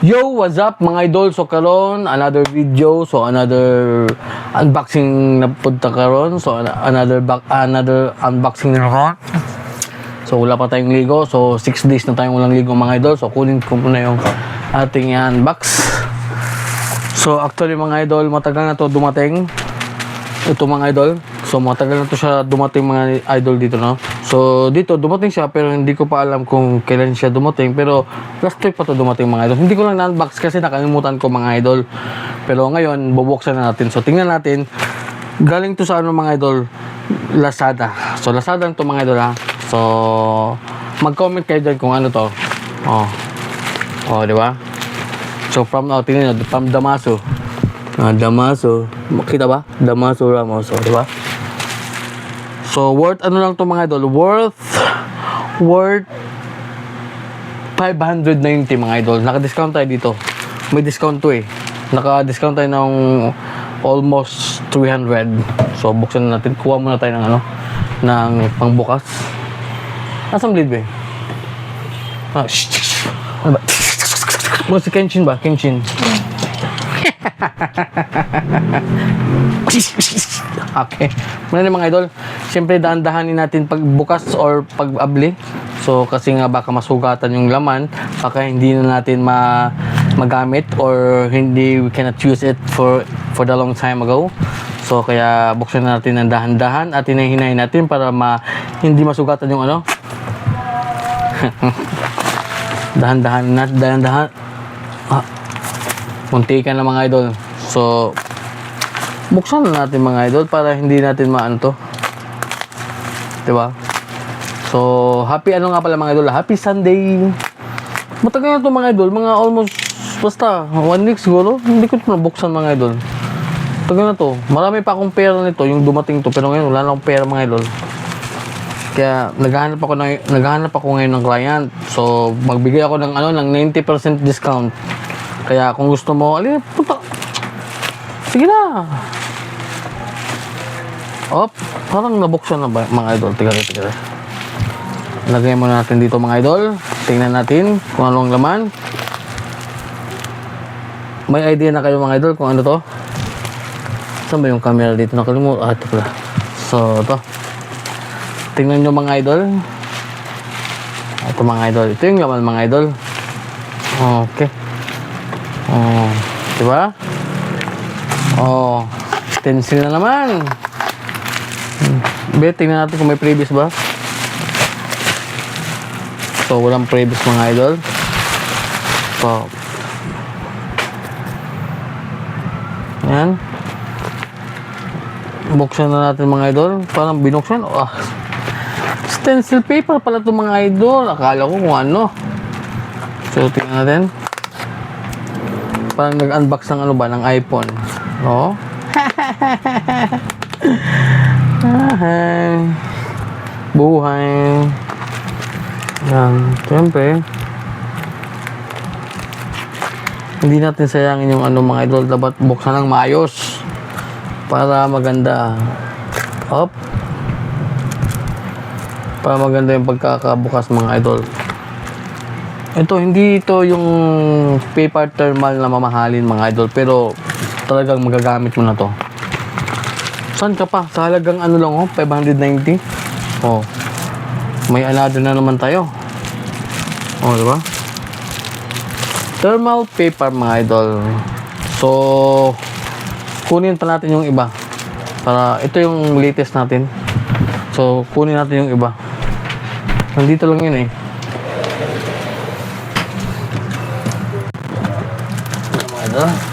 Yo, what's up mga idol? So karon another video, so another unboxing na punta karon. So an- another back another unboxing na karon. So wala pa tayong ligo. So 6 days na tayong walang ligo mga idol. So kunin ko muna yung ating unbox. So actually mga idol, matagal na to dumating. Ito mga idol. So matagal na to siya dumating mga idol dito no. So dito dumating siya pero hindi ko pa alam kung kailan siya dumating pero last week pa to dumating mga idol. Hindi ko lang na-unbox kasi nakalimutan ko mga idol. Pero ngayon bubuksan na natin. So tingnan natin. Galing to sa ano mga idol? Lazada. So Lazada to mga idol ha. So mag-comment kayo dyan kung ano to. Oh. Oh, di ba? So from oh, tingnan nyo, from Damaso. Ah, Damaso. Makita ba? Damaso Ramos, oh, di ba? So worth ano lang to mga idol? Worth worth 590 mga idol. Naka-discount tayo dito. May discount to eh. Naka-discount tayo ng almost 300. So buksan na natin. Kuha muna tayo ng ano ng pangbukas. Nasaan bleed ba? eh? Ah, shh, shh, shh. Ano ba? Mo si Kenshin ba? Kenshin. okay. Muna na mga idol. Siyempre, daan-dahanin natin pagbukas or pag-abli. So, kasi nga baka masugatan yung laman, baka hindi na natin ma magamit or hindi we cannot use it for for the long time ago. So, kaya buksan natin ng dahan-dahan at hinahinayin natin para ma hindi masugatan yung ano. dahan-dahan na dahan-dahan. Ah, muntikan na mga idol. So, buksan na natin mga idol para hindi natin maano to. 'Di ba? So, happy ano nga pala mga idol? Happy Sunday. Matagal na to mga idol, mga almost basta one week siguro. Hindi ko ito nabuksan mga idol. Tagal na to. Marami pa akong pera nito, yung dumating to, pero ngayon wala na akong pera mga idol. Kaya naghahanap ako ng naghahanap ako ngayon ng client. So, magbigay ako ng ano ng 90% discount. Kaya kung gusto mo, alin punta. Sige na. Op, parang nabuksan na ba mga idol? Tiga tiga. Lagay muna natin dito mga idol. Tingnan natin kung anong laman. May idea na kayo mga idol kung ano to? Saan ba yung camera dito? Nakalimutan. Ah, ito pala. So, ito. Tingnan nyo mga idol. Ito mga idol. Ito yung laman mga idol. Okay. Oh, di ba? Oh, stencil na naman. Hmm. Be, tingnan natin kung may previous ba. So, walang previous mga idol. So, yan. Buksan na natin mga idol. Parang binuksan. Ah, stencil paper pala itong mga idol. Akala ko kung ano. So, tingnan natin. Parang nag-unbox ng ano ba, ng iPhone. No? Ahay. Buhay. Yan. Siyempre. Hindi natin sayangin yung ano mga idol. Dapat buksan ng maayos. Para maganda. Up. Para maganda yung pagkakabukas mga idol. Ito, hindi ito yung paper thermal na mamahalin mga idol. Pero talagang magagamit mo na to. Saan ka pa? Sa halagang ano lang oh, 590. Oh. May another na naman tayo. Oh, di ba? Thermal paper mga idol. So, kunin pa natin yung iba. Para ito yung latest natin. So, kunin natin yung iba. Nandito lang yun eh. Mga idol.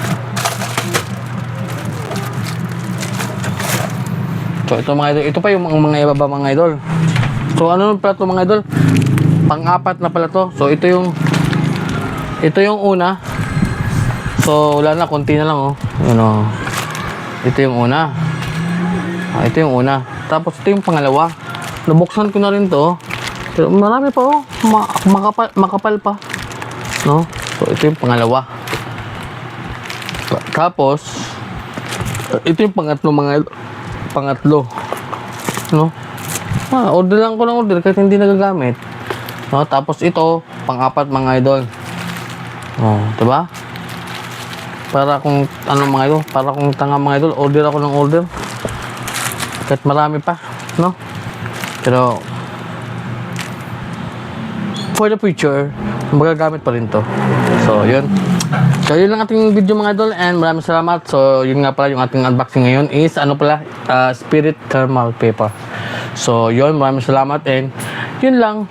So ito mga idol, ito pa yung mga, ibaba mga idol. So ano pala to mga idol? Pang-apat na pala to. So ito yung ito yung una. So wala na, konti na lang oh. Oh. Ito yung una. Ah, ito yung una. Tapos ito yung pangalawa. Nabuksan ko na rin to. Pero marami pa oh. Ma makapal, makapal pa. No? So ito yung pangalawa. Ta- Tapos ito yung pangatlo mga idol pangatlo. No? Ah, order lang ko ng order kahit hindi nagagamit. No? Tapos ito, pang-apat mga idol. Oh, 'di ba? Para kung ano mga idol, para kung tanga mga idol, order ako ng order. Kahit marami pa, no? Pero for the future, magagamit pa rin to. So, yun. So, yun lang ating video mga idol and maraming salamat. So, yun nga pala yung ating unboxing ngayon is ano pala, uh, Spirit Thermal Paper. So, yun, maraming salamat and yun lang.